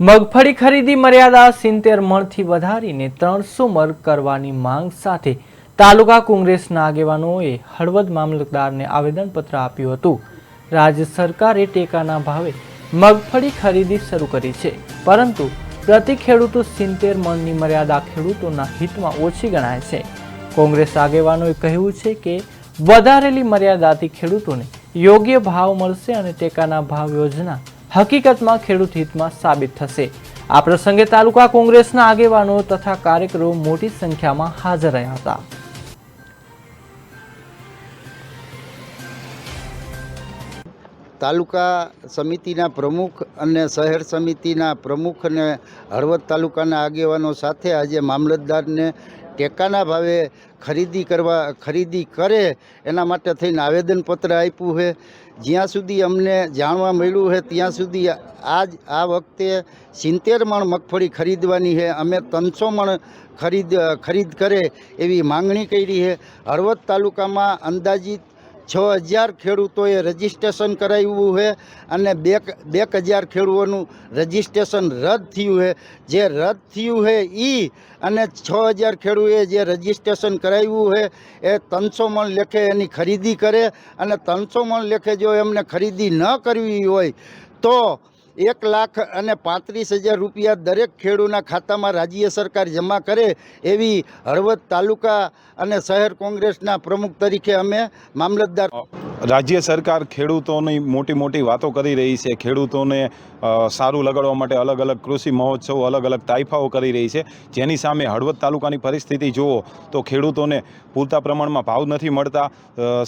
મગફળી ખરીદી મર્યાદા સિત્તેર મણથી વધારીને ત્રણસો મણ કરવાની માંગ સાથે તાલુકા કોંગ્રેસના આગેવાનોએ હળવદ મામલતદારને આવેદનપત્ર આપ્યું હતું. રાજ્ય સરકારે ટેકાના ભાવે મગફળી ખરીદી શરૂ કરી છે, પરંતુ પ્રતિ ખેડૂતો સિત્તેર મણની મર્યાદા ખેડૂતોના હિતમાં ઓછી ગણાય છે. કોંગ્રેસ આગેવાનોએ કહ્યું છે કે વધારેલી મર્યાદાથી ખેડૂતોને યોગ્ય ભાવ મળશે અને ટેકાના ભાવ યોજના હકીકતમાં ખેડૂત હિતમાં સાબિત થશે. આ પ્રસંગે તાલુકા કોંગ્રેસના આગેવાનો તથા કાર્યકરો મોટી સંખ્યામાં હાજર રહ્યા હતા. તાલુકા સમિતિના પ્રમુખ અને શહેર સમિતિના પ્રમુખ અને હળવદ તાલુકાના આગેવાનો સાથે આજે મામલતદારને ટેકાના ભાવે ખરીદી કરવા, ખરીદી કરે એના માટે થઈને આવેદનપત્ર આપ્યું છે. જ્યાં સુધી અમને જાણવા મળ્યું છે, ત્યાં સુધી આજ, આ વખતે સિત્તેર મણ મગફળી ખરીદવાની છે. અમે ત્રણસો મણ ખરીદ ખરીદ કરે એવી માંગણી કરી છે. હળવદ તાલુકામાં અંદાજિત છ હજાર ખેડૂતોએ રજીસ્ટ્રેશન કરાવ્યું છે અને બે બે હજાર ખેડૂતોનું રજીસ્ટ્રેશન રદ થયું છે. જે રદ થયું છે એ અને છ હજાર ખેડૂએ જે રજીસ્ટ્રેશન કરાવ્યું છે એ ત્રણસો મણ લેખે એની ખરીદી કરે અને ત્રણસો મણ લેખે જો એમને ખરીદી ન કરવી હોય તો એક લાખ અને પાંત્રીસ હજાર રૂપિયા દરેક ખેડૂના ખાતામાં રાજ્ય સરકાર જમા કરે એવી હળવદ તાલુકા અને શહેર કોંગ્રેસના પ્રમુખ તરીકે અમે મામલતદાર રાજ્ય સરકાર ખેડૂતોની મોટી મોટી વાતો કરી રહી છે. ખેડૂતોને સારું લગાડવા માટે અલગ અલગ કૃષિ મહોત્સવ, અલગ અલગ તાઇફાઓ કરી રહી છે. જેની સામે હળવદ તાલુકાની પરિસ્થિતિ જુઓ તો ખેડૂતોને પૂરતા પ્રમાણમાં ભાવ નથી મળતા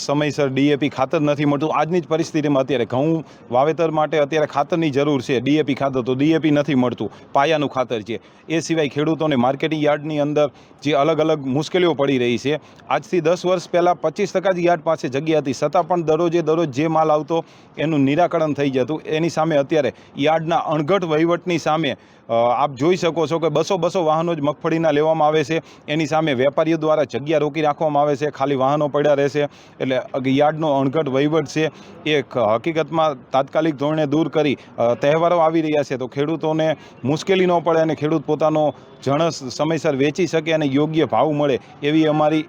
સમયસર ડીએપી ખાતર નથી મળતું. આજની જ પરિસ્થિતિમાં અત્યારે ઘઉં વાવેતર માટે અત્યારે ખાતરની જરૂર છે ડીએપી ખાતર, તો ડીએપી નથી મળતું, પાયાનું ખાતર છે. એ સિવાય ખેડૂતોને માર્કેટિંગ યાર્ડની અંદર જે અલગ અલગ મુશ્કેલીઓ પડી રહી છે. આજથી દસ વર્ષ પહેલાં પચીસ ટકા જ યાર્ડ પાસે જગ્યા હતી, છતાં પણ દરરોજે દરરોજ જે માલ આવતો એનું નિરાકરણ થઈ જતું. એની સામે અત્યારે યાર્ડના અણઘટ વહીવટની સામે આપ જોઈ શકો છો કે બસો બસો વાહનો જ મગફળીના લેવામાં આવે છે. એની સામે વેપારીઓ દ્વારા જગ્યા રોકી રાખવામાં આવે છે. ખાલી વાહનો પડ્યા રહેશે. એટલે યાર્ડનો અણઘટ વહીવટ છે એ હકીકતમાં તાત્કાલિક ધોરણે દૂર કરી તહેવારો આવી રહ્યા છે. તો ખેડૂતોને મુશ્કેલી ન પડે અને ખેડૂત પોતાનો જણસ સમયસર વેચી શકે અને યોગ્ય ભાવ મળે એવી અમારી